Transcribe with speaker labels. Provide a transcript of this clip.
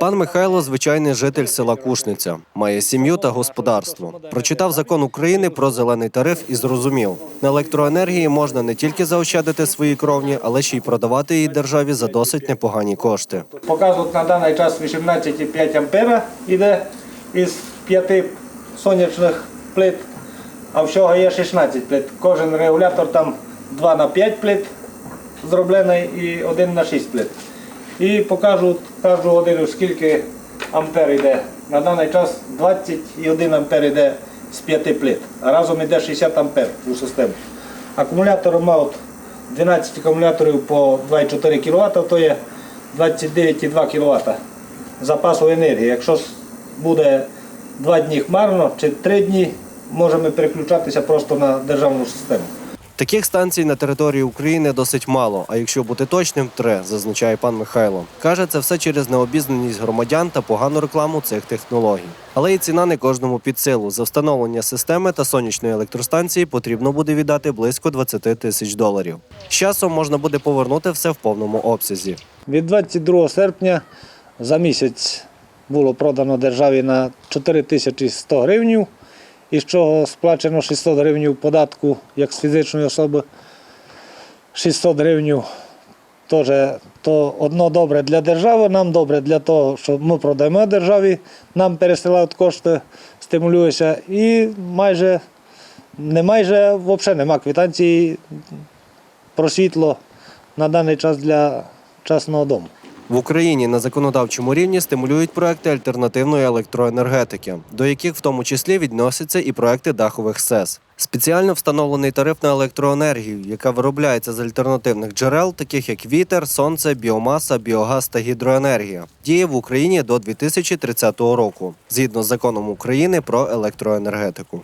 Speaker 1: Пан Михайло звичайний житель села Кушниця, має сім'ю та господарство. Прочитав закон України про зелений тариф і зрозумів, на електроенергії можна не тільки заощадити свої кровні, але ще й продавати її державі за досить непогані кошти.
Speaker 2: Показують на даний час 18,5 ампера іде із 5 сонячних плит, а всього є 16 плит. Кожен регулятор там 2 на 5 плит зроблений і 1 на 6 плит. І покажу кожну годину, скільки ампер йде. На даний час 21 ампер йде з 5 плит, а разом йде 60 ампер у систему. Акумулятор мав 12 акумуляторів по 2,4 кВт, то є 29,2 кВт запасу енергії. Якщо буде 2 дні хмарно чи 3 дні, можемо переключатися просто на державну систему.
Speaker 1: Таких станцій на території України досить мало, а якщо бути точним, три, зазначає пан Михайло. Каже, це все через необізнаність громадян та погану рекламу цих технологій. Але і ціна не кожному під силу. За встановлення системи та сонячної електростанції потрібно буде віддати близько 20 тисяч доларів. З часом можна буде повернути все в повному обсязі.
Speaker 2: Від 22 серпня за місяць було продано державі на 4100 гривень, із чого сплачено 600 гривень податку як з фізичної особи. 600 гривень теж то одно добре для держави, нам добре для того, що ми продаємо державі, нам пересилають кошти, стимулюється і майже не майже взагалі нема квитанції про світло на даний час для частного дому.
Speaker 1: В Україні на законодавчому рівні стимулюють проекти альтернативної електроенергетики, до яких в тому числі відносяться і проекти дахових СЕС. Спеціально встановлений тариф на електроенергію, яка виробляється з альтернативних джерел, таких як вітер, сонце, біомаса, біогаз та гідроенергія, діє в Україні до 2030 року, згідно з законом України про електроенергетику.